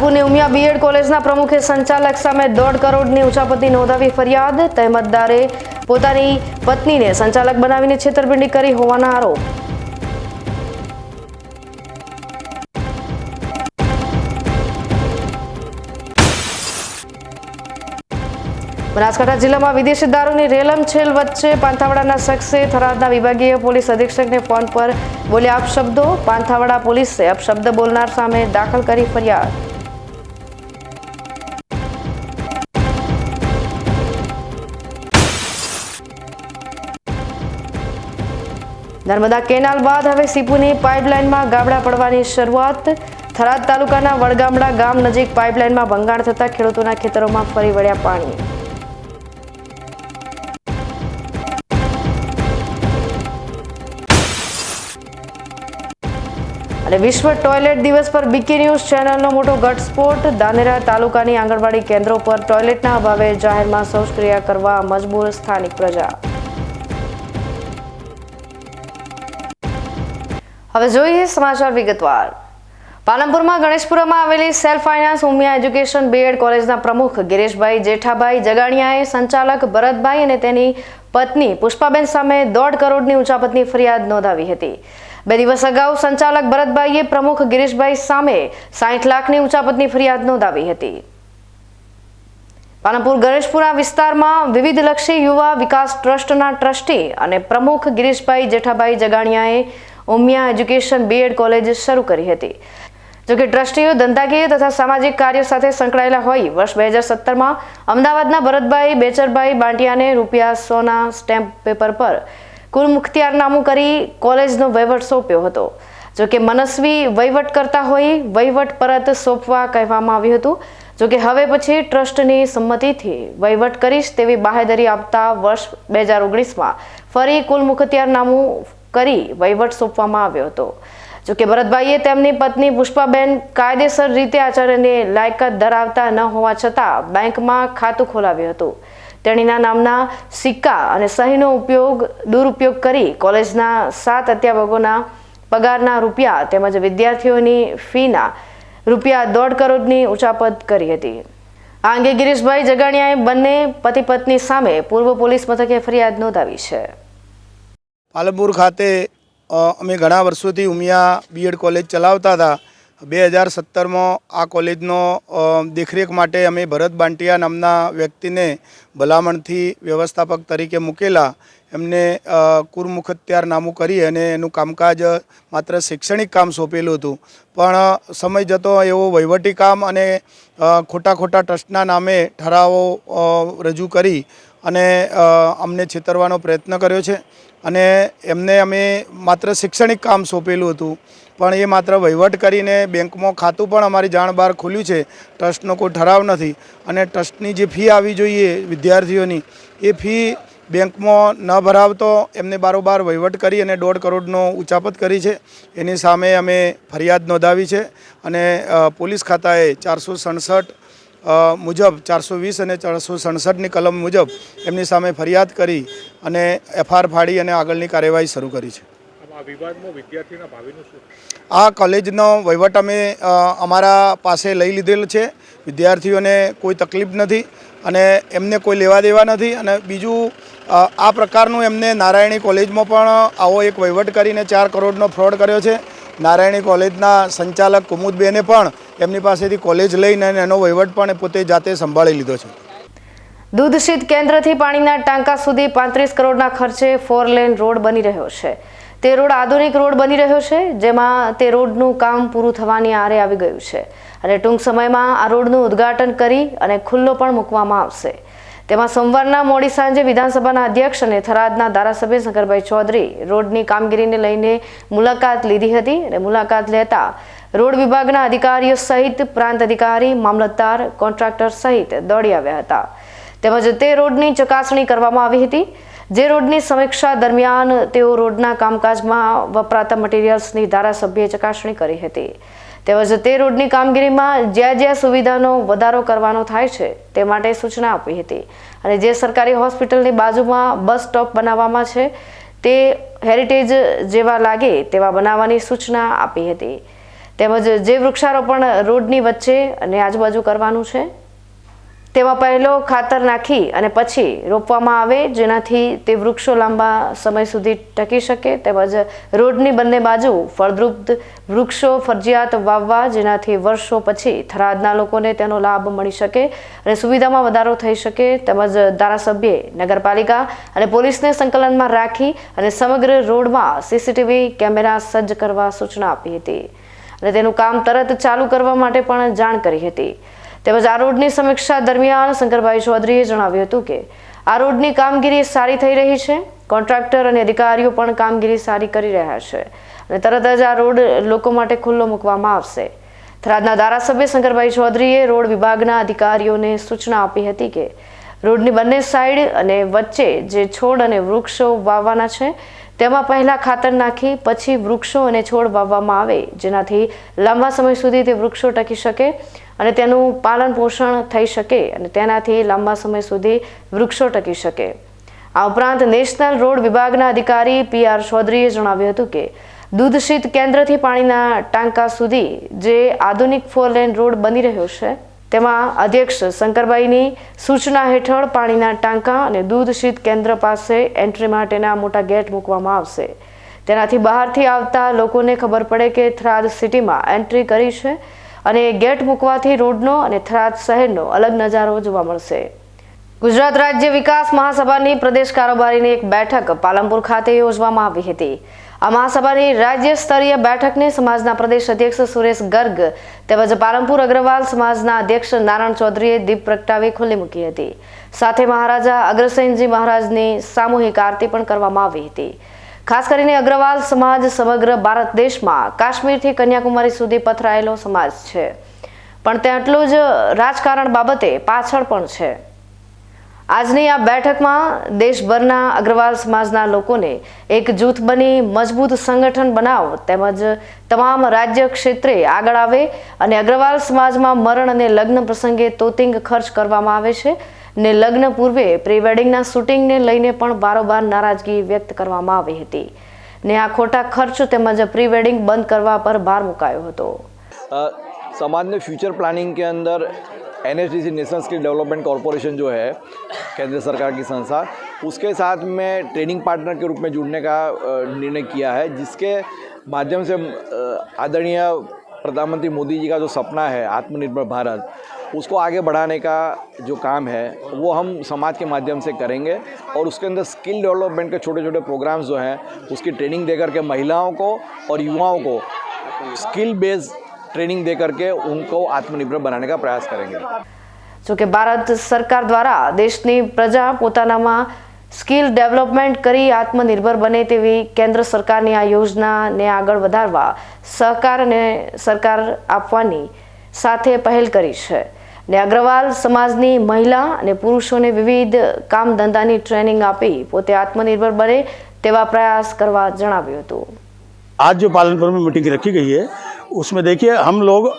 પાલનપુરની Umiya B Ed કોલેજના પ્રમુખે સંચાલક સામે દોઢ કરોડની ઉચાપતી નોંધાવી ફરિયાદ. તહેમતદારે પોતાની પત્નીને સંચાલક બનાવીને છેતરપિંડી કરી હોવાના આરોપ. બનાસકાંઠા જિલ્લામાં વિદેશી દારૂની રેલમછેલ વચ્ચે પાંથાવાડાના શખ્સે થરાદના વિભાગીય પોલીસ અધિક્ષકને ફોન પર બોલ્યા અપશબ્દો. પાંથાવાડા પોલીસે અપશબ્દ બોલનાર સામે દાખલ કરી ફરિયાદ. નર્મદા કેનાલ બાદ હવે સીપુની પાઇપલાઇનમાં ગાબડા પડવાની શરૂઆત. થરાદ તાલુકાના વડગામડા ગામ નજીક પાઇપલાઇનમાં ભંગાણ થતા ખેડૂતોના ખેતરોમાં ફરી વળ્યા પાણી. અને વિશ્વ ટોયલેટ દિવસ પર બીકે ન્યૂઝ ચેનલનો મોટો ઘટસ્ફોટ. દાનેરા તાલુકાની આંગણવાડી કેન્દ્રો પર ટોયલેટના અભાવે જાહેરમાં શૌચક્રિયા કરવા મજબૂર સ્થાનિક પ્રજા. હવે જોઈએ સમાચાર વિગતવાર. પાલનપુરમાં ગણેશપુરામાં આવેલી self finance Umiya education B Ed કોલેજના પ્રમુખ ગિરીશભાઈ જેઠાભાઈ જગાણિયાએ સંચાલક ભરતભાઈ અને તેની પત્ની પુષ્પાબેન સામે દોઢ કરોડની ઉચાપતની ફરિયાદ નોંધાવી હતી. બે દિવસ અગાઉ સંચાલક ભરતભાઈએ પ્રમુખ ગિરીશભાઈ સામે સાઠ લાખની ઉચાપતની ફરિયાદ નોંધાવી હતી. પાલનપુર ગણેશપુરા વિસ્તારમાં વિવિધલક્ષી યુવા વિકાસ ટ્રસ્ટના ટ્રસ્ટી અને પ્રમુખ Girishbhai Jethabhai જગાણિયાએ Umiya education B Ed college શરૂ કરી હતી. જોકે ટ્રસ્ટીઓ ધંધાકીય તથા સામાજિક કાર્યો સાથે સંકળાયેલા હોય, વર્ષ બે હજાર સત્તરમાં અમદાવાદના ભરતભાઈ, બેચરભાઈ બાંટિયાને રૂપિયા સોના સ્ટેમ્પ પેપર પર કુલ મુખતિયારનામું કરી કોલેજનો વહીવટ સોંપ્યો હતો. જોકે મનસ્વી વહીવટ કરતા હોય, વહીવટ પરત સોંપવા કહેવામાં આવ્યું હતું. જોકે હવે પછી ટ્રસ્ટની સંમતિથી વહીવટ કરીશ તેવી બાહેદરી આપતા વર્ષ બે હજાર ઓગણીસમાં ફરી કુલ મુખતિયારનામું કરી વહીવટ સોંપવામાં આવ્યો હતો. જોકે ભરતભાઈએ તેમની પત્ની પુષ્પાબેન કાયદેસર રીતે આચાર્યને લાયકાત ધરાવતા ન હોવા છતાં બેંકમાં ખાતું ખોલાવ્યું હતું. તેણીના નામના સિક્કા અને સહીનો ઉપયોગ, દુરુપયોગ કરી કોલેજના સાત અધ્યાપકોના પગારના રૂપિયા તેમજ વિદ્યાર્થીઓની ફીના રૂપિયા દોઢ કરોડની ઉચાપત કરી હતી. આ અંગે ગિરીશભાઈ જગાણિયાએ બંને પતિ પત્ની સામે પૂર્વ પોલીસ મથકે ફરિયાદ નોંધાવી છે. પાલનપુર ખાતે અમે ઘણા વર્ષોથી ઉમિયા બીએડ કોલેજ ચલાવતા હતા. બે હજાર સત્તરમાં આ કોલેજનો દેખરેખ માટે અમે ભરત બાંટિયા નામના વ્યક્તિને ભલામણથી વ્યવસ્થાપક તરીકે મૂકેલા. એમને કુરમુખત્યાર નામું કરી અને એનું કામકાજ માત્ર શૈક્ષણિક કામ સોંપેલું હતું. પણ, સમય જતો એવો વહીવટી કામ અને ખોટા ખોટા ટ્રસ્ટના નામે ઠરાવો રજૂ કરી અને અમને છેતરવાનો પ્રયત્ન કર્યો છે. અને એમને અમે માત્ર શૈક્ષણિક કામ સોંપેલું હતું. પણ એ માત્ર વહીવટ કરીને બેંકમાં ખાતું પણ અમારી જાણ બહાર ખુલ્યું છે. ટ્રસ્ટનો કોઈ ઠરાવ નથી. અને ટ્રસ્ટની જે ફી આવી જોઈએ વિદ્યાર્થીઓની, એ ફી બેંકમાં ન ભરાવતો એમને બારોબાર વહીવટ કરી અને દોઢ કરોડનો ઉચાપત કરી છે. એની સામે અમે ફરિયાદ નોંધાવી છે. અને પોલીસ ખાતાએ ચારસો સડસઠ મુજબ ચારસો વીસ અને ચારસો સડસઠની કલમ મુજબ એમની સામે ફરિયાદ કરી અને એફઆર ફાડી અને આગળની કાર્યવાહી શરૂ કરી છે. આ કોલેજનો વહીવટ અમે અમારા પાસે લઈ લીધેલ છે. વિદ્યાર્થીઓને કોઈ તકલીફ નથી અને એમને કોઈ લેવા દેવા નથી અને બીજું આ પ્રકારનું એમને નારાયણી કોલેજમાં પણ આવો એક વહીવટ કરીને ચાર કરોડનો ફ્રોડ કર્યો છે. નારાયણી કોલેજના સંચાલક કુમુદબેને પણ એમની પાસેથી કોલેજ લઈને અને એનો વહીવટ પણ પોતે જાતે સંભાળી લીધો છે. દૂધશીત કેન્દ્રથી પાણીના ટાંકા સુધી પાંત્રીસ કરોડના ખર્ચે ફોર લેન રોડ બની રહ્યો છે. તે રોડ આધુનિક રોડ બની રહ્યો છે, જેમાં તે રોડનું કામ પૂરું થવાની આરે આવી ગયું છે. અને ટૂંક સમયમાં આ રોડનું ઉદ્ઘાટન કરી અને ખુલ્લો પણ મૂકવામાં આવશે. તેમાં સોમવારના મોડી સાંજે વિધાનસભાના અધ્યક્ષ અને થરાદના ધારાસભ્ય શંકરભાઈ ચૌધરી રોડની કામગીરીને લઈને મુલાકાત લીધી હતી અને મુલાકાત લેતા રોડ વિભાગના અધિકારીઓ સહિત પ્રાંત અધિકારી, મામલતદાર, કોન્ટ્રાક્ટર સહિત દોડી આવ્યા હતા. તેમજ તે રોડની ચકાસણી કરવામાં આવી હતી. જે રોડની સમીક્ષા દરમિયાન તેઓ રોડના કામકાજમાં વપરાતા મટીરિયલ્સની ધારાસભ્યએ ચકાસણી કરી હતી. તેમજ તે રોડની કામગીરીમાં જ્યાં જ્યાં સુવિધાનો વધારો કરવાનો થાય છે તે માટે સૂચના આપી હતી. અને જે સરકારી હોસ્પિટલની બાજુમાં બસ સ્ટોપ બનાવવામાં છે તે હેરિટેજ જેવા લાગે તેવા બનાવવાની સૂચના આપી હતી. તેમજ જે વૃક્ષારોપણ રોડની વચ્ચે અને આજુબાજુ કરવાનું છે, તેમાં પહેલો ખાતર નાખી અને પછી રોપવામાં આવે, જેનાથી તે વૃક્ષો લાંબા સમય સુધી ટકી શકે. તેમજ રોડની બંને બાજુ ફળદ્રુપ વૃક્ષો ફરજિયાત વાવવા, જેનાથી વર્ષો પછી થરાદના લોકોને તેનો લાભ મળી શકે અને સુવિધામાં વધારો થઈ શકે. તેમજ ધારાસભ્યે નગરપાલિકા અને પોલીસને સંકલનમાં રાખી અને સમગ્ર રોડમાં સીસીટીવી કેમેરા સજ્જ કરવા સૂચના આપી હતી. અને તેનું કામ તરત ચાલુ કરવા માટે પણ જાણ કરી હતી. તેમજ આ રોડની સમીક્ષા દરમિયાન શંકરભાઈ ચૌધરીએ જણાવ્યું હતું કે, આ રોડની કામગીરી સારી થઈ રહી છે, કોન્ટ્રાક્ટર અને અધિકારીઓ પણ કામગીરી સારી કરી રહ્યા છે અને તરત જ આ રોડ લોકો માટે ખુલ્લો મૂકવામાં આવશે. થરાદના ધારાસભ્ય શંકરભાઈ ચૌધરીએ રોડ વિભાગના અધિકારીઓને સૂચના આપી હતી કે, રોડની બંને સાઈડ અને વચ્ચે જે છોડ અને વૃક્ષો વાવવાના છે તેમાં પહેલા ખાતર નાખી, પછી વૃક્ષો અને છોડ વાવવામાં આવે, જેનાથી લાંબા સમય સુધી તે વૃક્ષો ટકી શકે અને તેનું પાલન પોષણ થઈ શકે અને તેનાથી લાંબા સમય સુધી વૃક્ષો ટકી શકે. આ ઉપરાંત નેશનલ રોડ વિભાગના અધિકારી પી આર ચૌધરીએ જણાવ્યું હતું કે દૂધશીત કેન્દ્રથી પાણીના ટાંકા સુધી જે આધુનિક ફોર લેન રોડ બની રહ્યો છે તેમાં અધ્યક્ષ શંકરભાઈની સૂચના હેઠળ પાણીના ટાંકા અને દૂધ શીત કેન્દ્ર પાસે એન્ટ્રી માટેના મોટા ગેટ મૂકવામાં આવશે. તેનાથી બહારથી આવતા લોકોને ખબર પડે કે થરાદ સિટીમાં એન્ટ્રી કરી છે અને ગેટ મૂકવાથી રોડનો અને થરાદ શહેરનો અલગ નજારો જોવા મળશે. ગુજરાત રાજ્ય વિકાસ મહાસભાની પ્રદેશ કારોબારીની એક બેઠક પાલનપુર ખાતે યોજવામાં આવી હતી. આ મહાસભાની રાજ્ય સ્તરીય બેઠકને સમાજના પ્રદેશ અધ્યક્ષ સુરેશ ગર્ગ તેમજ પાલનપુર અગ્રવાલ સમાજના અધ્યક્ષ નારાયણ ચૌધરીએ દીપ પ્રગટાવી ખુલ્લી મૂકી હતી. સાથે મહારાજા અગ્રસેનજી મહારાજની સામૂહિક આરતી પણ કરવામાં આવી હતી. ખાસ કરીને અગ્રવાલ સમાજ સમગ્ર ભારત દેશમાં કાશ્મીરથી કન્યાકુમારી સુધી પથરાયેલો સમાજ છે. પણ તે આટલું જ રાજકારણ બાબતે પાછળ પણ છે. આજની આ બેઠકમાં દેશભરના અગ્રવાલ સમાજના લોકોને એક જૂથ બની મજબૂત સંગઠન બનાવ તેમજ તમામ રાજ્ય ક્ષેત્રે આગળ આવે અને અગ્રવાલ સમાજમાં મરણ અને લગ્ન પ્રસંગે તોતિંગ ખર્ચ કરવામાં આવે છે ને લગ્ન પૂર્વે પ્રીવેડિંગના શૂટિંગને લઈને પણ બારોબાર નારાજગી વ્યક્ત કરવામાં આવી હતી. ને આ ખોટા ખર્ચ તેમજ પ્રીવેડિંગ બંધ કરવા પર ભાર મુકાયો હતો. સમાજને ફ્યુચર પ્લાનિંગ કે અંદર के अंदर N national skill development corporation जो है, केंद्र सरकार की संस्था, उसके साथ में ट्रेनिंग पार्टनर के रूप में जुड़ने का निर्णय किया है, जिसके माध्यम से आदरणीय प्रधानमंत्री मोदी जी का जो सपना है, आत्मनिर्भर भारत, उसको आगे बढ़ाने का जो काम है, वो हम समाज के माध्यम से करेंगे। और उसके अंदर स्किल डेवलपमेंट के छोटे छोटे प्रोग्राम्स जो हैं, उसकी ट्रेनिंग दे करके महिलाओं को और युवाओं को स्किल बेस्ड ट्रेनिंग दे करके उनको आत्मनिर्भर बनाने का प्रयास करेंगे જોકે ભારત સરકાર દ્વારા દેશની પ્રજા પોતાનામાં સ્કિલ ડેવલપમેન્ટ કરી આત્મનિર્ભર બને તેવી કેન્દ્ર સરકારની આ યોજનાને આગળ વધારવા સહકાર અને સરકાર આપવાની સાથે પહેલ કરી છે ને અગ્રવાલ સમાજની મહિલા અને પુરુષોને વિવિધ કામ ધંધાની ટ્રેનિંગ આપી પોતે આત્મનિર્ભર બને તેવા પ્રયાસ કરવા જણાવ્યું હતું आज जो पालनपुर में मीटिंग रखी गई है उसमें देखिए हम लोग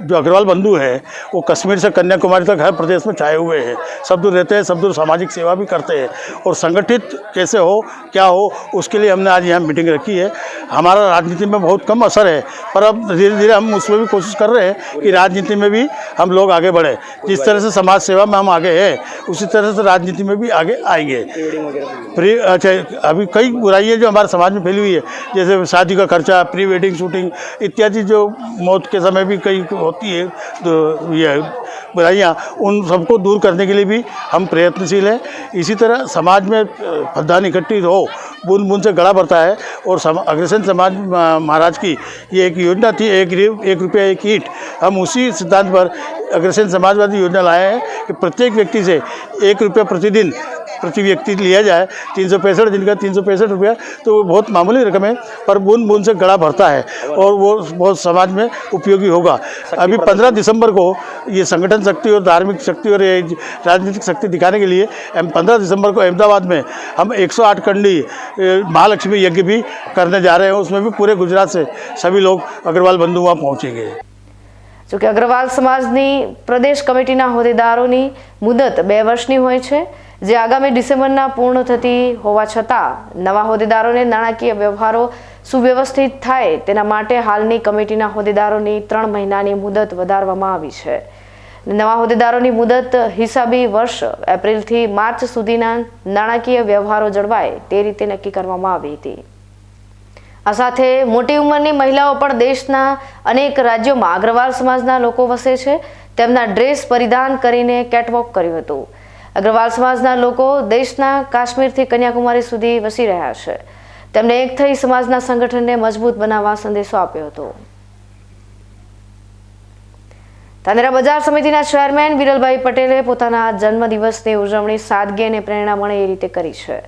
जो अग्रवाल बंधु है, वो कश्मीर से कन्याकुमारी तक हर प्रदेश में छाए हुए हैं। सब दूर रहते हैं, सब दूर सामाजिक सेवा भी करते हैं। और संगठित कैसे हो, क्या हो, उसके लिए हमने आज यहाँ मीटिंग रखी है। हमारा राजनीति में बहुत कम असर है, पर अब धीरे धीरे हम उसमें भी कोशिश कर रहे हैं कि राजनीति में भी हम लोग आगे बढ़े। जिस तरह से समाज सेवा में हम आगे हैं, उसी तरह से राजनीति में भी आगे आएँगे। प्री अच्छा अभी कई बुराइयाँ जो हमारे समाज में फैली हुई है, जैसे शादी का खर्चा प्री वेडिंग शूटिंग इत्यादि जो मौत के समय भी कई होती है तो ये बुराइयाँ उन सबको दूर करने के लिए भी हम प्रयत्नशील हैं। इसी तरह समाज में फद्दान इकट्ठी हो बूंद बूंद से गड़ा बढ़ता है और सम, अग्रसेन समाज महाराज की ये एक योजना थी एक एक रुपया एक ईट। हम उसी सिद्धांत पर अग्रसेन समाजवादी योजना लाए हैं कि प्रत्येक व्यक्ति से एक रुपया प्रतिदिन प्रति व्यक्ति लिया जाए तीन सौ पैंसठ दिन का तीन सौ पैंसठ रुपया तो वो बहुत मामूली रकम है पर बूंद बूंद से गड़ा भरता है और वो बहुत समाज में उपयोगी होगा अभी पंद्रह दिसंबर को ये संगठन शक्ति और धार्मिक शक्ति और ये राजनीतिक शक्ति दिखाने के लिए हम पंद्रह दिसंबर को अहमदाबाद में हम 108 कंडी ए, महालक्ष्मी यज्ञ भी करने जा रहे हैं उसमें भी पूरे गुजरात से सभी लोग अग्रवाल बंधु वहाँ पहुँचेंगे જોકે અગ્રવાલ સમાજની પ્રદેશ કમિટીના હોદ્દેદારોની મુદત બે વર્ષની હોય છે જે આગામી ડિસેમ્બરના પૂર્ણ થતી હોવા છતાં નવા હોદ્દેદારોને નાણાકીય વ્યવહારો સુવ્યવસ્થિત થાય તેના માટે હાલની કમિટીના હોદ્દેદારોની ત્રણ મહિનાની મુદત વધારવામાં આવી છે. નવા હોદ્દેદારોની મુદત હિસાબી વર્ષ એપ્રિલથી માર્ચ સુધીના નાણાકીય વ્યવહારો જળવાય તે રીતે નક્કી કરવામાં આવી હતી. આ સાથે મોટી ઉંમરની મહિલાઓ પણ દેશના અનેક રાજ્યોમાં અગ્રવાલ સમાજના લોકો વસે છે. તેમના ડ્રેસ પરિધાન કરીને કેટવોક કર્યું હતું. અગ્રવાલ સમાજના લોકો દેશના કાશ્મીરથી કન્યાકુમારી સુધી વસી રહ્યા છે. તેમણે એક થઈ સમાજના સંગઠનને મજબૂત બનાવવા સંદેશો આપ્યો હતો. ધાનેરા બજાર સમિતિના ચેરમેન વિરલભાઈ પટેલે પોતાના જન્મદિવસની ઉજવણી સાદગી અને પ્રેરણા મળે એ રીતે કરી છે.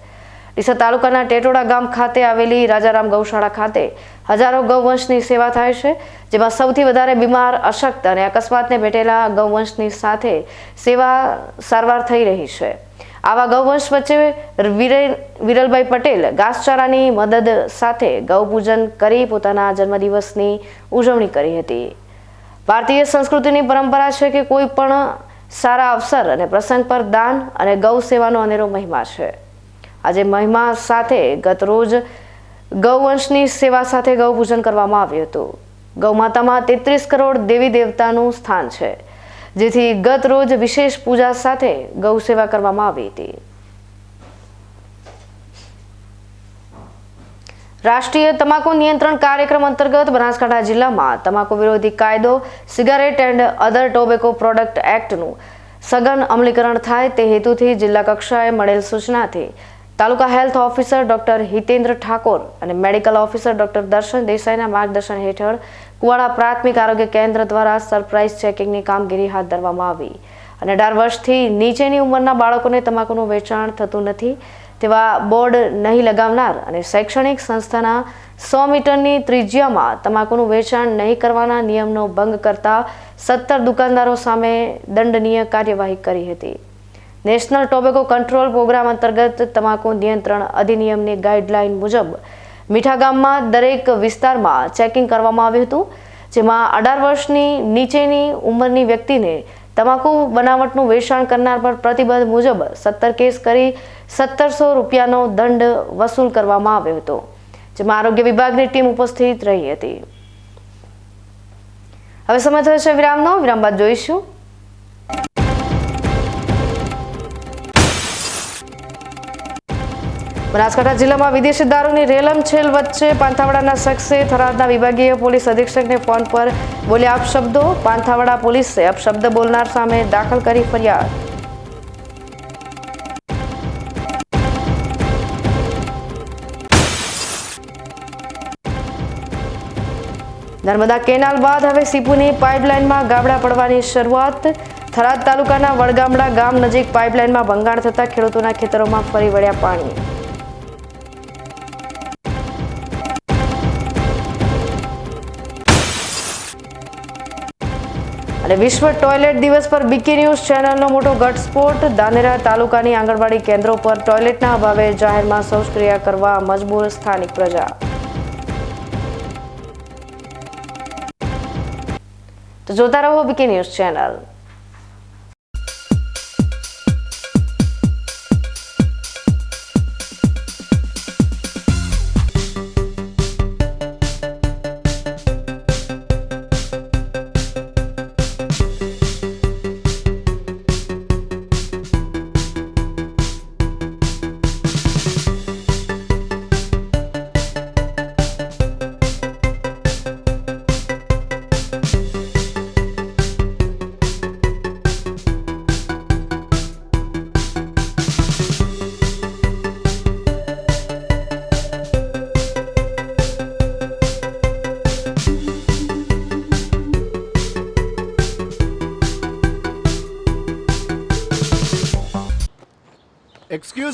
ડીસા તાલુકાના ટેટોડા ગામ ખાતે આવેલી રાજારામ ગૌશાળા ખાતે હજારો ગૌવંશની સેવા થાય છે, જેમાં સૌથી વધારે બીમાર અશક્ત અને અકસ્માતને ભેટેલા ગૌવંશની સાથે સેવા સારવાર થઈ રહી છે. આવા ગૌવંશ વચ્ચે વિરે- વિરલભાઈ પટેલ ઘાસચારાની મદદ સાથે ગૌપૂજન કરી પોતાના જન્મદિવસની ઉજવણી કરી હતી. ભારતીય સંસ્કૃતિની પરંપરા છે કે કોઈ પણ સારા અવસર અને પ્રસંગ પર દાન અને ગૌ સેવાનો અનેરો મહિમા છે. આજે મહિમા સાથે ગત રોજ ગૌવંશની સેવા સાથે ગૌપૂજન કરવામાં આવ્યું હતું. ગૌમાતામાં તેત્રીસ કરોડ દેવી દેવતાનું સ્થાન છે, જેથી ગત રોજ વિશેષ પૂજા સાથે ગૌ સેવા કરવામાં આવી હતી. રાષ્ટ્રીય તમાકુ નિયંત્રણ કાર્યક્રમ અંતર્ગત બનાસકાંઠા જિલ્લામાં તમાકુ વિરોધી કાયદો, cigarette and other tobacco product એક્ટનું સઘન અમલીકરણ થાય તે હેતુથી જિલ્લા કક્ષાએ મળેલ સૂચનાથી તાલુકા health officer doctor Hitendra Thakor અને મેડિકલ ઓફિસર ડોક્ટર દર્શન દેસાઈના માર્ગદર્શન હેઠળ કુવાડા પ્રાથમિક આરોગ્ય કેન્દ્ર દ્વારા સરપ્રાઇઝ ચેકિંગની કામગીરી હાથ ધરવામાં આવી. અને અઢાર વર્ષથી નીચેની ઉંમરના બાળકોને તમાકુનું વેચાણ થતું નથી તેવા બોર્ડ નહીં લગાવનાર અને શૈક્ષણિક સંસ્થાના સો મીટરની ત્રિજ્યામાં તમાકુનું વેચાણ નહીં કરવાના નિયમનો ભંગ કરતા સત્તર દુકાનદારો સામે દંડનીય કાર્યવાહી કરી હતી. નેશનલ ટોબેકો કંટ્રોલ પ્રોગ્રામ અંતર્ગત તમાકુ નિયંત્રણ અધિનિયમની ગાઈડલાઈન મુજબ મીઠા ગામમાં દરેક વિસ્તારમાં ચેકિંગ કરવામાં આવ્યું હતું, જેમાં અઢાર વર્ષની નીચેની ઉંમરની વ્યક્તિને તમાકુ બનાવટનું વેચાણ કરનાર પર પ્રતિબંધ મુજબ સત્તર કેસ કરી સત્તરસો રૂપિયાનો દંડ વસૂલ કરવામાં આવ્યો હતો, જેમાં આરોગ્ય વિભાગની ટીમ ઉપસ્થિત રહી હતી. હવે સમય થયો છે વિરામનો. વિરામ બાદ જોઈશું. બનાસકાંઠા જિલ્લામાં વિદેશી દારૂની રેલમછેલ વચ્ચે પાંથાવાડાના શખ્સે થરાદના વિભાગીય પોલીસ અધિક્ષકને ફોન પર બોલ્યા અપશબ્દો. પાંથાવાડા પોલીસે અપશબ્દ બોલનાર સામે દાખલ કરી ફરિયાદ. નર્મદા કેનાલ બાદ હવે સીપુની પાઇપલાઇનમાં ગાબડા પડવાની શરૂઆત. થરાદ તાલુકાના વડગામડા ગામ નજીક પાઇપલાઇનમાં ભંગાણ થતા ખેડૂતોના ખેતરોમાં ફરી વળ્યા પાણી. અને વિશ્વ ટોયલેટ દિવસ પર બીકે ન્યૂઝ ચેનલનો મોટો ઘટસ્ફોટ. દાનેરા તાલુકાની આંગણવાડી કેન્દ્રો પર ટોયલેટના અભાવે જાહેરમાં શૌચક્રિયા કરવા મજબૂર સ્થાનિક પ્રજા. તો જોતા રહો BK news channel.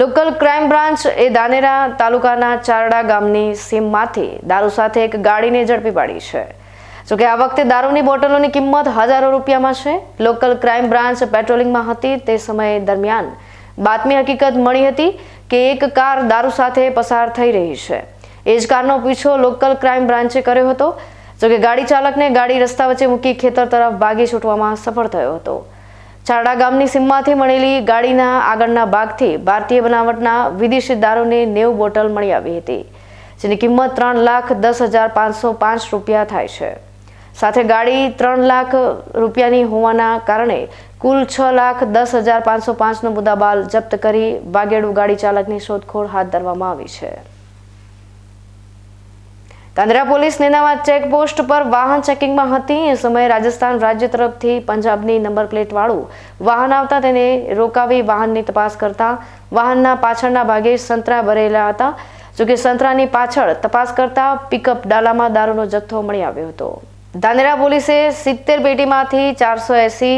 Local crime branch એ દાનેરા તાલુકાના ચારડા ગામની સીમમાંથી દારૂ સાથે એક ગાડીને ઝડપી પાડી છે. જોકે આ વખતે દારૂની બોટલોની કિંમત હજારો રૂપિયામાં છે. લોકલ ક્રાઇમ બ્રાન્ચ પેટ્રોલિંગમાં હતી તે સમય દરમિયાન બાતમી હકીકત મળી હતી કે એક કાર દારૂ સાથે પસાર થઈ રહી છે. એ જ કારનો પીછો લોકલ ક્રાઇમ બ્રાન્ચે કર્યો હતો. જોકે ગાડી ચાલકને ગાડી રસ્તા વચ્ચે મૂકી ખેતર તરફ ભાગી છૂટવામાં સફળ થયો હતો. ચારડા ગામની સીમમાંથી મળેલી ગાડીના આગળના ભાગથી ભારતીય બનાવટના વિદેશી દારૂને નેવું બોટલ મળી આવી હતી, જેની કિંમત ત્રણ લાખ દસ હજાર પાંચસો પાંચ રૂપિયા થાય છે. સાથે ગાડી ત્રણ લાખ રૂપિયાની હોવાના કારણે કુલ છ લાખ દસ હજાર પાંચસો પાંચનો મુદ્દાબાલ જપ્ત કરી બાગેડુ ગાડી ચાલકની શોધખોળ હાથ ધરવામાં આવી છે. કાંદરા પોલીસ નેનાવા ચેકપોસ્ટ પર વાહન ચેકિંગમાં હતી. એ સમયે રાજસ્થાન રાજ્ય તરફથી પંજાબની નંબર પ્લેટવાળું વાહન આવતા તેને રોકાવી વાહનની તપાસ કરતા વાહનના પાછળના ભાગે સંતરા ભરેલા હતા. જોકે સંતરાની પાછળ તપાસ કરતા પિકઅપ ડાલામાં દારૂનો જથ્થો મળી આવ્યો હતો. ધાનેરા પોલીસે સિત્તેર પેટીમાંથી ચારસો એસી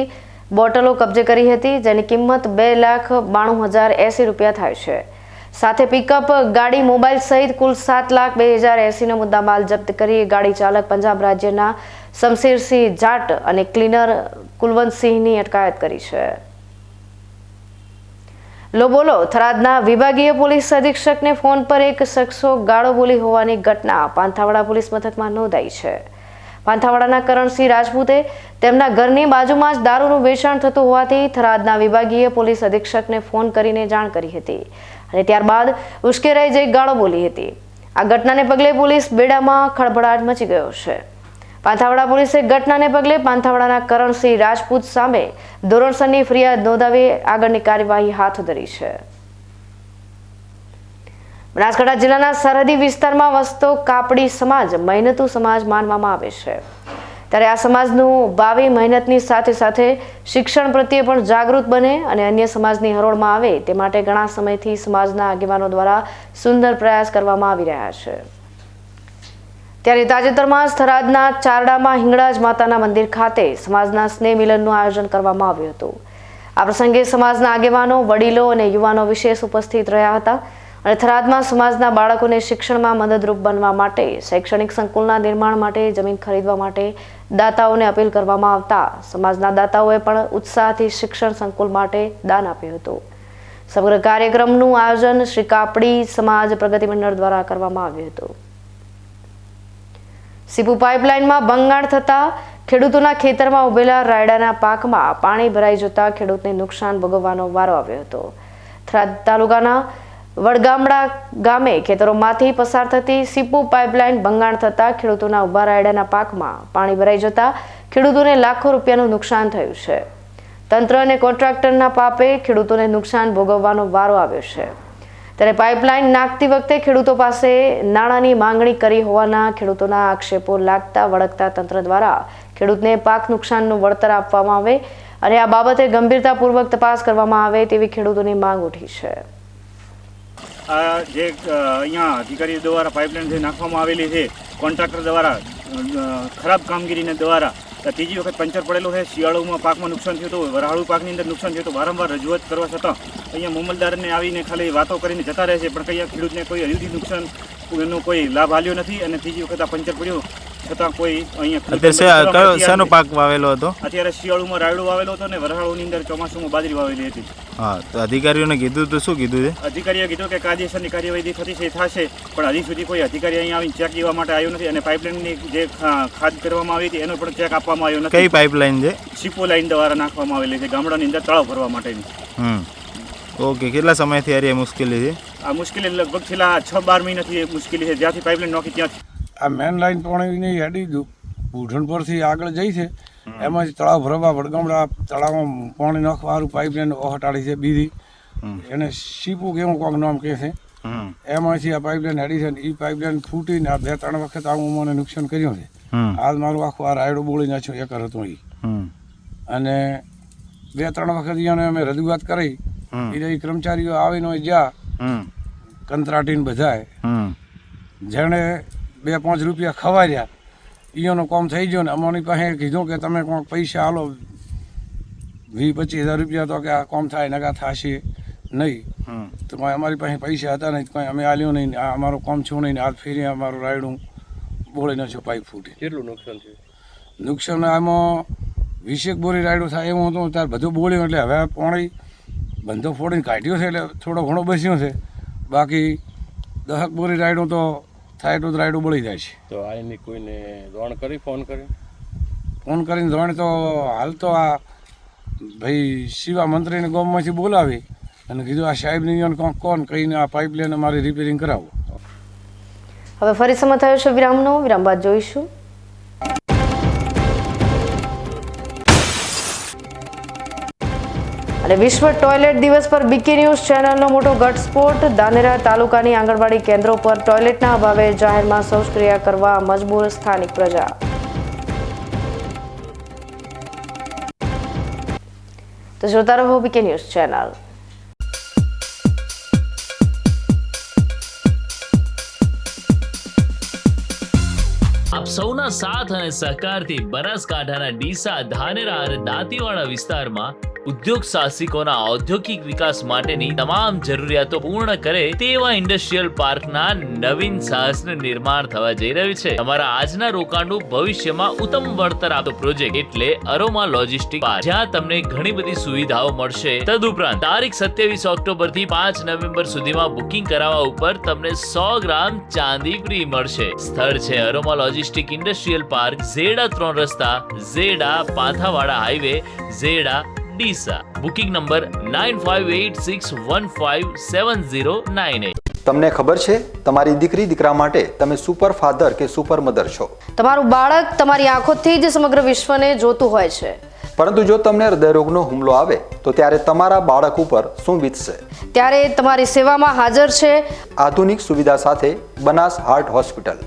બોટલો કબજે કરી હતી, જેની કિંમત બે લાખ બાણું હજાર એસી રૂપિયા થાય છે. સાથે પિકઅપ ગાડી મોબાઈલ સહિત કુલ સાત લાખ બે હજાર એસીનો મુદ્દામાલ જપ્ત કરી ગાડી ચાલક પંજાબ રાજ્યના શમશેરસિંહ જાટ અને ક્લીનર કુલવંતસિંહની અટકાયત કરી છે. લો બોલો, થરાદના વિભાગીય પોલીસ અધિક્ષકને ફોન પર એક શખ્સો ગાળો બોલી હોવાની ઘટના પાંથાવાડા પોલીસ મથકમાં નોંધાઈ છે. પાંથાવાડાના કરણસિંહ રાજપૂતે તેમના ઘરની બાજુમાં જ દારૂનું વેચાણ થતું હોવાથી થરાદના વિભાગીય પોલીસ અધિક્ષકને ફોન કરીને જાણ કરી હતી. અને ત્યારબાદ ઉશ્કેરાઈ જઈ ગાળો બોલી હતી. આ ઘટનાને પગલે પોલીસ બેડામાં ખળભળાટ મચી ગયો છે. પાંથાવાડા પોલીસે ઘટનાને પગલે પાંથાવાડાના કરણસિંહ રાજપૂત સામે ધોરણસરની ફરિયાદ નોંધાવી આગળની કાર્યવાહી હાથ ધરી છે. બનાસકાંઠા જિલ્લાના સરહદી વિસ્તારમાં વસતો કાપડી સમાજ મહેનતુ સમાજ માનવામાં આવે છે. ત્યારે આ સમાજનું ભાવિ મહેનતની સાથે સાથે શિક્ષણ પ્રત્યે પણ જાગૃત બને અને અન્ય સમાજની હરોળમાં આવે તે માટે ઘણા સમયથી સમાજના આગેવાનો દ્વારા સુંદર પ્રયાસ કરવામાં આવી રહ્યા છે. ત્યારે તાજેતરમાં થરાદના ચારડામાં હિંગળાજ માતાના મંદિર ખાતે સમાજના સ્નેહ મિલનનું આયોજન કરવામાં આવ્યું હતું. આ પ્રસંગે સમાજના આગેવાનો, વડીલો અને યુવાનો વિશેષ ઉપસ્થિત રહ્યા હતા અને થરાદમાં સમાજના બાળકોને શિક્ષણમાં મદદરૂપ બનવા માટે શૈક્ષણિક સંકુલના નિર્માણ માટે જમીન ખરીદવા માટે દાતાઓને અપીલ કરવામાં આવતા સમાજના દાતાઓએ પણ ઉત્સાહથી શિક્ષણ સંકુલ માટે દાન આપ્યું હતું. સમગ્ર કાર્યક્રમનું આયોજન શ્રી કાપડી સમાજ પ્રગતિ મંડળ દ્વારા કરવામાં આવ્યું હતું. સીપુ પાઇપલાઇનમાં ભંગાણ થતા ખેડૂતોના ખેતરમાં ઉભેલા રાયડાના પાકમાં પાણી ભરાઈ જતા ખેડૂતને નુકસાન ભોગવવાનો વારો આવ્યો હતો. થરાદ તાલુકાના વડગામડા ગામે ખેતરોમાંથી પસાર થતી સીપુ પાઇપલાઇન ભંગાણ થતા ખેડૂતોના ઊભા રાયડાના પાકમાં પાણી ભરાઈ જતા ખેડૂતોને લાખો રૂપિયાનું નુકસાન થયું છે. તંત્ર અને કોન્ટ્રાક્ટરના પાપે ખેડૂતોને નુકસાન ભોગવવાનો વારો આવ્યો છે. ત્યારે પાઇપલાઇન નાખતી વખતે ખેડૂતો પાસે નાણાંની માંગણી કરી હોવાના ખેડૂતોના આક્ષેપો લાગતા વળગતા તંત્ર દ્વારા ખેડૂતને પાક નુકસાનનું વળતર આપવામાં આવે અને આ બાબતે ગંભીરતાપૂર્વક તપાસ કરવામાં આવે તેવી ખેડૂતોની માંગ ઉઠી છે. આ જે અહીંયા અધિકારીઓ દ્વારા પાઇપલાઇન જે નાખવામાં આવેલી છે કોન્ટ્રાક્ટર દ્વારા ખરાબ કામગીરીને દ્વારા ત્રીજી વખત પંચર પડેલું છે, શિયાળુમાં પાકમાં નુકસાન થયું હતું વરાળુ પાકની અંદર નુકસાન થયું હતું, વારંવાર રજૂઆત કરવા છતાં, અહીંયા મામલદારને આવીને ખાલી વાતો કરીને જતા રહે છે, પણ અહીંયા ખેડૂતને કોઈ હજુ નુકસાન, એનો કોઈ લાભ આવ્યો નથી, અને ત્રીજી વખત આ પંચર પડ્યું છતાં કોઈ અહીંયા કયો શાનો પાક વાવેલો હતો? અત્યારે શિયાળુમાં રાયડો વાવેલો હતો ને વરાળુની અંદર ચોમાસુમાં બાજરી વાવેલી હતી. હા તો અધિકારીઓને કીધું તો શું કીધું છે? અધિકારીએ કીધું કે કાયદેસરની કાર્યવાહી થતી છે થશે પણ હજી સુધી કોઈ અધિકારી અહીંયા આવીને ચેક લેવા માટે આવ્યો નથી અને પાઇપલાઇનની જે ખાદ કરવામાં આવી હતી એનો પણ ચેક આપવામાં આવ્યો કઈ નથી પાઇપલાઇન છે? સીપો લાઇન દ્વારા નાખવામાં આવેલી છે ગામડાની અંદર તળાવ ભરવા માટેની. હમ. ઓકે કેટલા સમયથી આ રહી મુશ્કેલી છે? આ મુશ્કેલી લગભગ છેલ્લા છ બાર મહિનાથી મુશ્કેલી છે જ્યાંથી પાઇપલાઇન નોખી ત્યાંથી. આ મેન લાઈન પાણીને હેડી ઉઢણ પરથી આગળ જઈ છે. એમાં તળાવ ભરવા વડગામડા તળાવમાં પાણી સારું પાઇપલાઇન હટાડી છે બીજી. એને સીપુ કેવું કોક નામ કહે છે. એમાંથી આ પાઇપલાઇન હેડી છે ને એ પાઇપલાઇન ફૂટીને આ બે ત્રણ વખત આવું મને નુકસાન કર્યું છે. હાલ મારું આખું આ રાયડો બોળી નાખ્યો એકર હતો એ અને બે ત્રણ વખત એને અમે રજૂઆત કરી. એ કર્મચારીઓ આવીને જ્યાં કંત્રાટીને બધાય. હમ. જેણે બે પાંચ રૂપિયા ખવાર્યા. ઈઓનો કામ થઈ ગયો ને અમારી પાસે કીધું કે તમે કોઈક પૈસા હાલો વીસ પચીસ હજાર રૂપિયા તો કે આ કામ થાય નકા થશે નહીં. તો કાંઈ અમારી પાસે પૈસા હતા નહીં કંઈ અમે આલ્યો નહીં આ અમારું કામ છું નહીં હાથ ફેરી અમારું રાયડું બોળી નાખ્યો પાઇપ ફૂટી. કેટલું નુકસાન થયું? નુકસાન આમાં વીસેક બોરી રાયડું થાય એવું હતું ત્યારે બધું બોલ્યું એટલે હવે પાણી બંધો ફોડીને કાઢ્યો છે એટલે થોડો ઘણો બસ્યો છે. બાકી દહક બોરી રાયડું તો થાય એટલું રાયડું બળી જાય છે. તો આ એની કોઈને જાણ કરી ફોન કરી ફોન કરીને જોણે તો હાલ તો આ ભાઈ શિવા મંત્રીને ગામમાંથી બોલાવી અને કીધું આ સાહેબની કોણ કોણ કહીને આ પાઇપલાઇન અમારી રિપેરિંગ કરાવો. હવે ફરી સમય થયો છે વિરામનો. વિરામ બાદ જોઈશું. અને વિશ્વ ટોયલેટ દિવસ પર બીકે ન્યૂઝ ચેનલનો મોટો ઘટસ્ફોટ. દાનેરા તાલુકાની આંગણવાડી કેન્દ્રો પર ટોયલેટના અભાવે જાહેરમાં શૌચક્રિયા કરવા મજબૂર સ્થાનિક પ્રજા. તો જોતા રહો બીકે ન્યૂઝ ચેનલ. આપ સૌના સાથ અને સહકારથી બનાસકાંઠાના ડીસા, ધાનેરા અને દાંતીવાડા વિસ્તારમાં ઉદ્યોગ સાહસિકોના ઔદ્યોગિક વિકાસ માટેની તમામ જરૂરિયાતો પૂર્ણ કરે તેવા ઇન્ડસ્ટ્રીયલ પાર્કના નવીન સાહસનું નિર્માણ થવા જઈ રહ્યું છે. તમારા આજના રોકાણનું ભવિષ્યમાં ઉત્તમ વળતર આપતો પ્રોજેક્ટ એટલે અરોમા લોજિસ્ટિક પાર્ક, જ્યાં તમને ઘણી બધી સુવિધાઓ મળશે. તદુપરાંત, તારીખ સત્યાવીસ ઓક્ટોબરથી પાંચ નવેમ્બર સુધીમાં બુકિંગ કરાવવા ઉપર તમને સો ગ્રામ ચાંદી ફ્રી મળશે. સ્થળ છે aroma logistic industrial park, Zeda ત્રણ રસ્તા, Zeda Pathawada highway, Zeda Deesa. Booking number nine five eight six one five seven zero nine eight તમને ખબર છે તમારી દીકરી દીકરા માટે તમે સુપર ફાધર કે સુપર મધર છો. તમારું બાળક તમારી આંખોથી જ સમગ્ર વિશ્વને જોતું હોય છે. પરંતુ જો તમને હૃદયરોગનો હુમલો આવે તો ત્યારે તમારા બાળક ઉપર શું વીતશે? ત્યારે તમારી સેવામાં હાજર છે આધુનિક સુવિધા સાથે બનાસ હાર્ટ હોસ્પિટલ.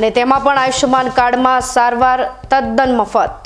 અને તેમાં પણ આયુષ્યમાન કાર્ડમાં સારવાર તદ્દન મફત.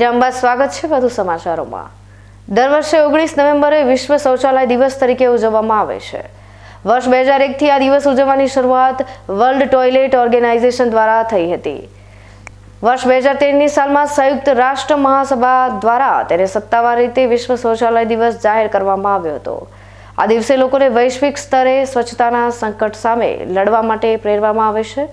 વિરામ બાદ સ્વાગત છે વધુ સમાચારોમાં. દર વર્ષે ઓગણીસ નવેમ્બરે વિશ્વ શૌચાલય દિવસ તરીકે ઉજવવામાં આવે છે. વર્ષ બે હજાર એકથી આ દિવસ ઉજવવાની શરૂઆત વર્લ્ડ ટોયલેટ ઓર્ગેનાઇઝેશન દ્વારા થઈ હતી. વર્ષ બે હજાર તેરની સાલમાં સંયુક્ત રાષ્ટ્ર મહાસભા દ્વારા તેને સત્તાવાર રીતે વિશ્વ શૌચાલય દિવસ જાહેર કરવામાં આવ્યો હતો. આ દિવસે લોકોને વૈશ્વિક સ્તરે સ્વચ્છતાના સંકટ સામે લડવા માટે પ્રેરવામાં આવે છે.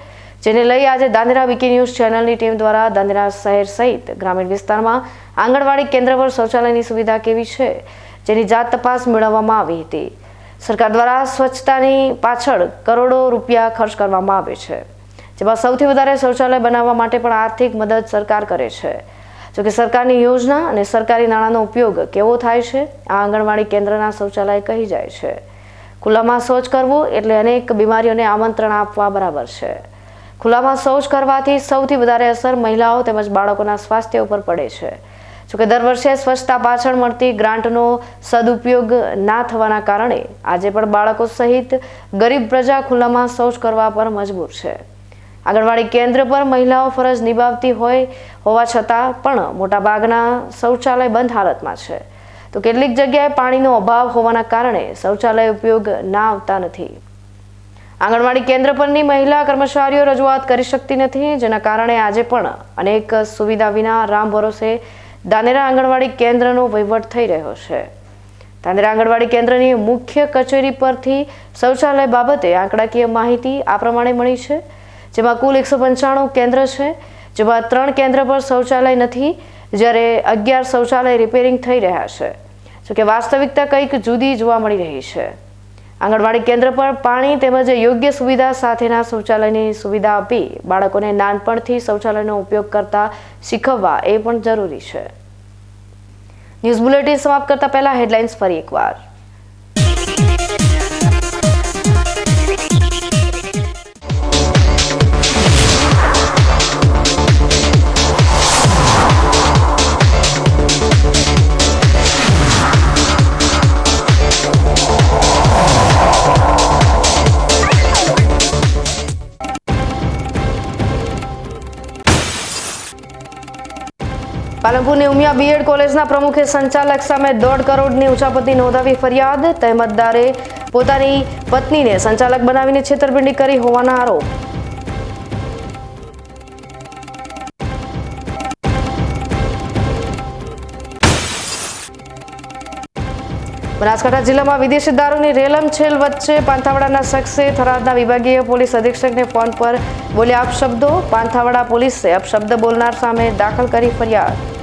જેને લઈ આજે દાંદેરા વીકી ન્યૂઝ ચેનલની ટીમ દ્વારા દાંદરા શહેર સહિત ગ્રામીણ વિસ્તારમાં આંગણવાડી કેન્દ્ર પર શૌચાલયની સુવિધા કેવી છે, જેની જાત તપાસ મેળવવામાં આવી હતી. સરકાર દ્વારા સ્વચ્છતાની પાછળ કરોડો રૂપિયા ખર્ચ કરવામાં આવે છે, જેમાં સૌથી વધારે શૌચાલય બનાવવા માટે પણ આર્થિક મદદ સરકાર કરે છે. જોકે સરકારની યોજના અને સરકારી નાણાંનો ઉપયોગ કેવો થાય છે, આ આંગણવાડી કેન્દ્રના શૌચાલય કહી જાય છે. ખુલ્લામાં શૌચ કરવું એટલે અનેક બીમારીઓને આમંત્રણ આપવા બરાબર છે. ખુલ્લામાં શૌચ કરવાથી સૌથી વધારે અસર મહિલાઓ તેમજ બાળકોના સ્વાસ્થ્ય ઉપર પડે છે. જોકે દર વર્ષે સ્વચ્છતા પાછળ મળતી ગ્રાન્ટનો સદુપયોગ ના થવાના કારણે આજે પણ બાળકો સહિત ગરીબ પ્રજા ખુલ્લામાં શૌચ કરવા પર મજબૂર છે. આંગણવાડી કેન્દ્ર પર મહિલાઓ ફરજ નિભાવતી હોય હોવા છતાં પણ મોટાભાગના શૌચાલય બંધ હાલતમાં છે. તો કેટલીક જગ્યાએ પાણીનો અભાવ હોવાના કારણે શૌચાલય ઉપયોગ ના આવતા નથી. આંગણવાડી કેન્દ્ર પરની મહિલા કર્મચારીઓ રજૂઆત કરી શકતી નથી, જેના કારણે આજે પણ અનેક સુવિધા વિના રામ ભરોસે દાનેરા આંગણવાડી કેન્દ્રનો વહીવટ થઈ રહ્યો છે. દાનેરા આંગણવાડી કેન્દ્રની મુખ્ય કચેરી પરથી શૌચાલય બાબતે આંકડાકીય માહિતી આ પ્રમાણે મળી છે, જેમાં કુલ એકસો પંચાણું કેન્દ્ર છે, જેમાં ત્રણ કેન્દ્ર પર શૌચાલય નથી, જ્યારે અગિયાર શૌચાલય રિપેરિંગ થઈ રહ્યા છે. જોકે વાસ્તવિકતા કંઈક જુદી જોવા મળી રહી છે. આંગણવાડી કેન્દ્ર પર પાણી તેમજ યોગ્ય સુવિધા સાથેના શૌચાલયની સુવિધા આપી બાળકોને નાનપણથી શૌચાલયનો ઉપયોગ કરતા શીખવવા એ પણ જરૂરી છે. ન્યૂઝ બુલેટિન સમાપ્ત કરતા પહેલા હેડલાઇન્સ ફરી એકવાર. પાલનપુરની ઉમિયા બીએડ કોલેજના પ્રમુખે સંચાલક સામે દોઢ કરોડની ઉચાપતિ નોંધાવી ફરિયાદ. તહેમતદારે પોતાની પત્નીને સંચાલક બનાવીને છેતરપિંડી કરી હોવાના આરોપ. બનાસકાંઠા જિલ્લામાં વિદેશી દારૂની રેલમછેલ વચ્ચે પાંથાવાડાના શખ્સે થરાદના વિભાગીય પોલીસ અધિક્ષકને ફોન પર બોલ્યા અપશબ્દો. પાંથાવાડા પોલીસે અપશબ્દ બોલનાર સામે દાખલ કરી ફરિયાદ.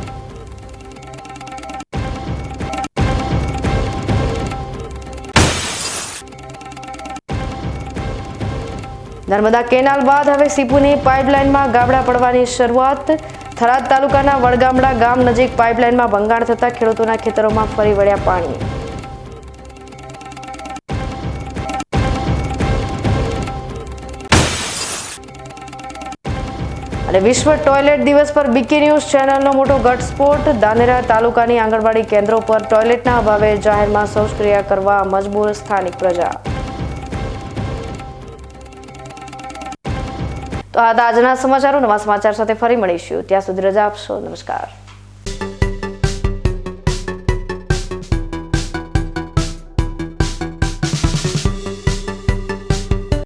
નર્મદા કેનાલ બાદ હવે સીપુની પાઇપલાઇનમાં ગાબડા પડવાની શરૂઆત. થરાદ તાલુકાના વડગામડા ગામ નજીક પાઇપલાઇનમાં ભંગાણ થતા ખેડૂતોના ખેતરોમાં ફરી વળ્યા પાણી. અને વિશ્વ ટોયલેટ દિવસ પર બીકે ન્યૂઝ ચેનલનો મોટો ઘટસ્ફોટ. દાનેરા તાલુકાની આંગણવાડી કેન્દ્રો પર ટોયલેટના અભાવે જાહેરમાં શૌચક્રિયા કરવા મજબૂર સ્થાનિક પ્રજા. તો આ આજના સમાચારો નવા સમાચાર સાથે ફરી મળીશું. ત્યાં સુધી રજા આપશો. નમસ્કાર.